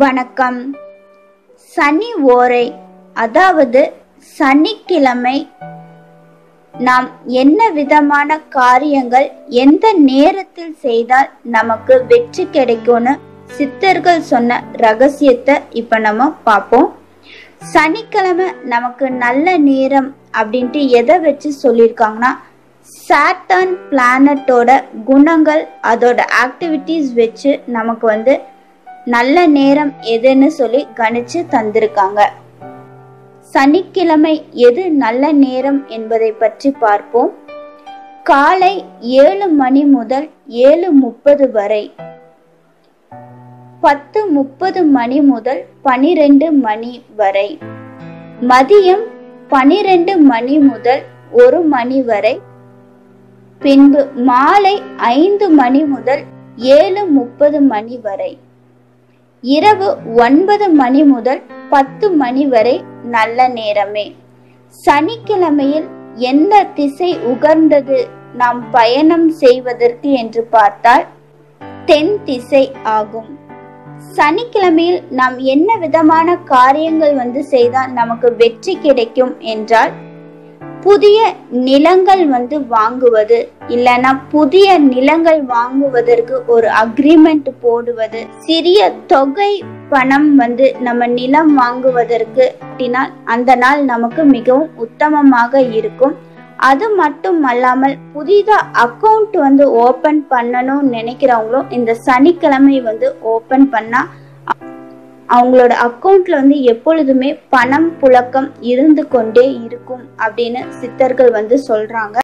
வணக்கம். சனி ஓரை அதாவது சனிக்கிழமை நாம் என்ன விதமான காரியங்கள் எந்த நேரத்தில் செய்தால் நமக்கு வெற்றி கிடைக்கும்னு சித்தர்கள் சொன்ன ரகசியத்தை இப்ப நம்ம பார்ப்போம். சனிக்கிழமை நமக்கு நல்ல நேரம் அப்படின்ட்டு எதை வச்சு சொல்லியிருக்காங்கன்னா சாட்டர்ன் பிளானட்டோட குணங்கள் அதோட ஆக்டிவிட்டீஸ் வச்சு நமக்கு வந்து நல்ல நேரம் எதுன்னு சொல்லி கணிச்சு தந்திருக்காங்க. சனிக்கிழமை எது நல்ல நேரம் என்பதை பற்றி பார்ப்போம். காலை ஏழு மணி முதல் ஏழு முப்பது வரை. பத்து முப்பது மணி முதல் பனிரெண்டு மணி வரை. மதியம் பனிரெண்டு மணி முதல் ஒரு மணி வரை. பின்பு மாலை ஐந்து மணி முதல் ஏழு முப்பது மணி வரை. இரவு ஒன்பது மணி முதல் பத்து மணி வரை நல்ல நேரமே. சனிக்கிழமையில் எந்த திசை உகர்ந்தது நாம் பயணம் செய்வதற்கு என்று பார்த்தால் தென் திசை ஆகும். சனிக்கிழமையில் நாம் என்ன விதமான காரியங்கள் வந்து செய்தால் நமக்கு வெற்றி கிடைக்கும் என்றால் புதிய நிலங்கள் வந்து வாங்குவது இல்லைன்னா புதிய நிலங்கள் வாங்குவதற்கு ஒரு அக்ரிமெண்ட் போடுவது. சிறிய தொகை பணம் வந்து நம்ம நிலம் வாங்குவதற்கு அந்த நாள் நமக்கு மிகவும் உத்தமமாக இருக்கும். அது மட்டும் அல்லாமல் புதிதா அக்கௌண்ட் வந்து ஓபன் பண்ணணும்னு நினைக்கிறவங்களும் இந்த சனிக்கிழமை வந்து ஓபன் பண்ணா அவங்களோட அக்கௌண்ட்ல வந்து எப்பொழுதுமே பணம் புழக்கம் இருந்து கொண்டே இருக்கும் அப்படின்னு சித்தர்கள் வந்து சொல்றாங்க.